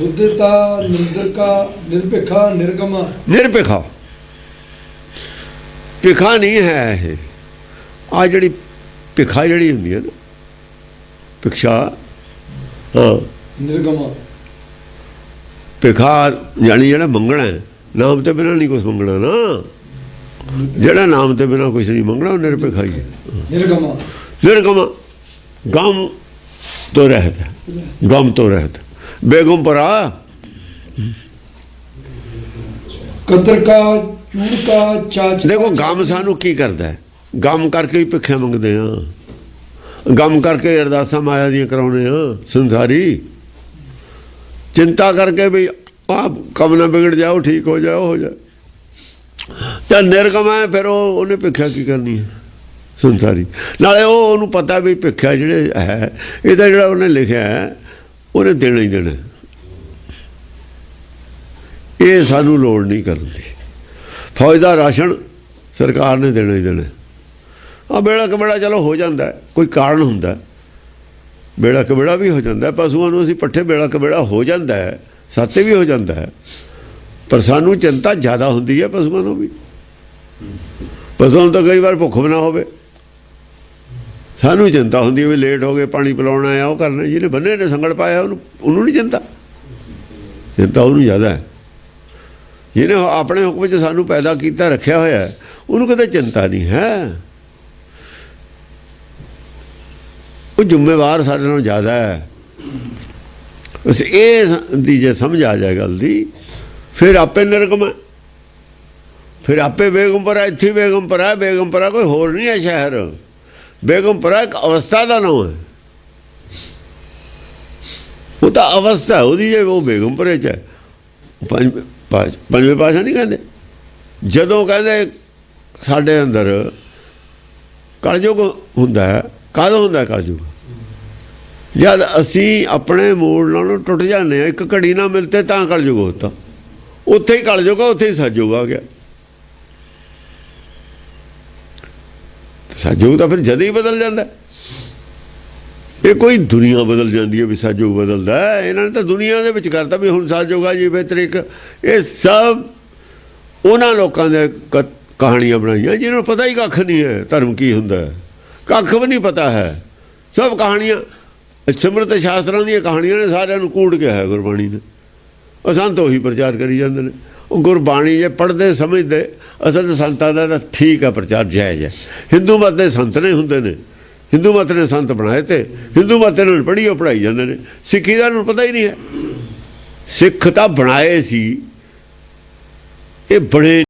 ਸ਼ੁੱਧਤਾ ਨਿੰਦਰਕਾ ਨਿਰਭਿਖਾ ਨਿਰਗਮਾ। ਨਿਰਭਿਖਾ। ਭਿਖਾ ਨਹੀਂ ਹੈ ਇਹ। ਆ ਜਿਹੜੀ ਭਿਖਾ ਜਿਹੜੀ ਹੁੰਦੀ ਹੈ ਨਾ ਭਿਖਸ਼ਾ ਹਾਂ। ਨਿਰਗਮਾ। ਭਿਖਾ ਯਾਨੀ ਜਿਹੜਾ ਮੰਗਣਾ ਨਾਮ ਤੇ ਬਿਨਾਂ ਨਹੀਂ ਕੁਝ ਮੰਗਣਾ ਨਾ। ਜਿਹੜਾ ਨਾਮ ਤੇ ਬਿਨਾਂ ਕੁਝ ਨਹੀਂ ਮੰਗਣਾ ਉਹ ਨਿਰਭਿਖਾ ਹੀ ਹੈ। ਨਿਰਗਮਾ। ਨਿਰਗਮ। ਗਮ ਤੋਂ ਰਹਿਤ ਗਮ ਤੋਂ ਰਹਿਤ। ਬੇਗਮ ਪਰਾ ਕਤਰਕਾ ਚੂੜਕਾ ਚਾਚ ਦੇਖੋ ਗਮ ਸਾਨੂੰ ਕੀ ਕਰਦਾ ਹੈ? ਗਮ ਕਰਕੇ ਹੀ ਭਿੱਖਿਆ ਮੰਗਦੇ ਆ ਗਮ ਕਰਕੇ ਅਰਦਾਸਾਂ ਮਾਇਆ ਦੀਆਂ ਕਰਾਉਣੇ ਆ ਸੰਸਾਰੀ। ਚਿੰਤਾ ਕਰਕੇ ਵੀ ਆਪ ਕੰਮ ਨਾ ਵਿਗੜ ਜਾਓ ਠੀਕ ਹੋ ਜਾਓ ਹੋ ਜਾ ਤੇ ਨਿਰਗਮ ਹੈ ਫਿਰ ਉਹ ਉਹਨੇ ਭਿੱਖਿਆ ਕੀ ਕਰਨੀ ਹੈ? ਸੰਸਾਰੀ। ਨਾਲੇ ਉਹ ਉਹਨੂੰ ਪਤਾ ਵੀ ਭਿੱਖਿਆ ਜਿਹੜੇ ਹੈ ਇਹਦਾ ਜਿਹੜਾ ਉਹਨੇ ਲਿਖਿਆ ਹੈ ਉਹਨੇ ਦੇਣਾ ਹੀ ਦੇਣਾ। ਇਹ ਸਾਨੂੰ ਲੋੜ ਨਹੀਂ ਕਰਨ ਦੀ। ਫੌਜ ਦਾ ਰਾਸ਼ਨ ਸਰਕਾਰ ਨੇ ਦੇਣਾ ਹੀ ਦੇਣਾ। ਆ ਬੇੜਾ ਕਬੜਾ ਚਲੋ ਹੋ ਜਾਂਦਾ ਕੋਈ ਕਾਰਨ ਹੁੰਦਾ ਬੇੜਾ ਕਬੜਾ ਵੀ ਹੋ ਜਾਂਦਾ ਪਸ਼ੂਆਂ ਨੂੰ ਅਸੀਂ ਪੱਠੇ ਬੇੜਾ ਕਬੜਾ ਹੋ ਜਾਂਦਾ ਹੈ, ਸਾਤੇ ਵੀ ਹੋ ਜਾਂਦਾ ਹੈ। ਪਰ ਸਾਨੂੰ ਚਿੰਤਾ ਜ਼ਿਆਦਾ ਹੁੰਦੀ ਹੈ ਪਸ਼ੂਆਂ ਨੂੰ ਵੀ। ਪਸ਼ੂਆਂ ਨੂੰ ਤਾਂ ਕਈ ਵਾਰ ਭੁੱਖ ਬਣਾ ਹੋਵੇ। ਸਾਨੂੰ ਚਿੰਤਾ ਹੁੰਦੀ ਹੈ ਵੀ ਲੇਟ ਹੋ ਗਏ, ਪਾਣੀ ਪਿਲਾਉਣਾ ਆ ਉਹ ਕਰਨਾ। ਜਿਹਨੇ ਬੰਨੇ ਨੇ ਸੰਗਲ ਪਾਇਆ, ਉਹਨੂੰ ਉਹਨੂੰ ਨਹੀਂ ਚਿੰਤਾ। ਚਿੰਤਾ ਉਹਨੂੰ ਜ਼ਿਆਦਾ ਹੈ। ਜਿਹਨੇ ਆਪਣੇ ਹੁਕਮ ਵਿੱਚ ਸਾਨੂੰ ਪੈਦਾ ਕੀਤਾ, ਰੱਖਿਆ ਹੋਇਆ ਉਹਨੂੰ ਕਦੇ ਚਿੰਤਾ ਨਹੀਂ ਹੈ। ਉਹ ਜ਼ਿੰਮੇਵਾਰ ਸਾਡੇ ਨਾਲੋਂ ਜ਼ਿਆਦਾ ਹੈ। ਬਸ ਇਹ ਦੀ ਜੇ ਸਮਝ ਆ ਜਾਏ ਗੱਲ ਦੀ, ਫਿਰ ਆਪੇ ਨਿਰਗਮ ਹੈ। ਫਿਰ ਆਪੇ ਬੇਗਮਪੁਰਾ ਇੱਥੇ ਬੇਗਮਪੁਰਾ ਬੇਗਮਪੁਰਾ ਕੋਈ ਹੋਰ ਨਹੀਂ ਹੈ ਸ਼ਹਿਰ। ਬੇਗਮਪੁਰਾ ਇੱਕ ਅਵਸਥਾ ਦਾ ਨਾਮ ਹੈ ਉਹ ਤਾਂ ਅਵਸਥਾ ਉਹਦੀ ਜੇ ਉਹ ਬੇਗਮਪੁਰੇ ਚ ਹੈ। ਪੰਜ ਪੰਜ- ਪੰਜਵੇਂ ਪਾਸ਼ਾ ਨਹੀਂ ਕਹਿੰਦੇ? ਜਦੋਂ ਕਹਿੰਦੇ ਸਾਡੇ ਅੰਦਰ ਕਲਯੁਗ ਹੁੰਦਾ ਹੈ, ਕਦੋਂ ਹੁੰਦਾ ਕਲਯੁਗ? ਜਦ ਅਸੀਂ ਆਪਣੇ ਮੂਲ ਨਾਲੋਂ ਟੁੱਟ ਜਾਂਦੇ ਆ ਇੱਕ ਘੜੀ ਨਾ ਮਿਲਤੇ ਤਾਂ ਕਲਯੁਗ ਹੁੰਦਾ। ਉੱਥੇ ਹੀ ਕਲਯੁਗ ਉੱਥੇ ਹੀ ਸਤਯੁਗ ਆ ਗਿਆ। ਸਾਜੋਗ ਤਾਂ ਫਿਰ ਜਦ ਹੀ ਬਦਲ ਜਾਂਦਾ। ਇਹ ਕੋਈ ਦੁਨੀਆ ਬਦਲ ਜਾਂਦੀ ਹੈ ਵੀ ਸਾਜੋਗ ਬਦਲਦਾ ਇਹਨਾਂ ਨੇ ਤਾਂ ਦੁਨੀਆ ਦੇ ਵਿੱਚ ਕਰਤਾ ਵੀ ਹੁਣ ਸਤਯੁਗ ਆ ਜੀ ਬਿਹਤਰੀਕ ਇਹ ਸਭ ਉਹਨਾਂ ਲੋਕਾਂ ਦੇ ਕ- ਕਹਾਣੀਆਂ ਬਣਾਈਆਂ ਜਿਹਨਾਂ ਨੂੰ ਪਤਾ ਹੀ ਕੱਖ ਨਹੀਂ ਹੈ, ਧਰਮ ਕੀ ਹੁੰਦਾ ਕੱਖ ਵੀ ਨਹੀਂ ਪਤਾ ਹੈ। ਸਭ ਕਹਾਣੀਆਂ, ਸਿਮਰਤ ਸ਼ਾਸਤਰਾਂ ਦੀਆਂ ਕਹਾਣੀਆਂ ਨੇ ਸਾਰਿਆਂ ਨੂੰ ਕੂੜ ਕੇ ਹੈ ਗੁਰਬਾਣੀ ਨੇ। ਅਸਾਂ ਤਾਂ ਉਹੀ ਪ੍ਰਚਾਰ ਕਰੀ ਜਾਂਦੇ ਨੇ। ਉਹ ਗੁਰਬਾਣੀ ਜੇ ਪੜ੍ਹਦੇ, ਸਮਝਦੇ, ਅਸਲ ਸੰਤਾਂ ਦਾ ਤਾਂ ਠੀਕ ਆ ਪ੍ਰਚਾਰ, ਜਾਇਜ਼ ਹੈ ਹਿੰਦੂ ਮਤ ਦੇ ਸੰਤ ਨੇ ਹੁੰਦੇ ਨੇ। ਹਿੰਦੂ ਮਤ ਨੇ ਸੰਤ ਬਣਾਏ ਤੇ ਹਿੰਦੂ ਮਤ ਇਹਨਾਂ ਨੂੰ ਪੜ੍ਹੀ ਉਹ ਪੜਾਈ ਜਾਂਦੇ ਨੇ। ਸਿੱਖੀ ਦਾ ਨੂੰ ਪਤਾ ਹੀ ਨਹੀਂ ਹੈ। ਸਿੱਖ ਤਾਂ ਬਣਾਏ ਸੀ। ਇਹ ਬਣੇ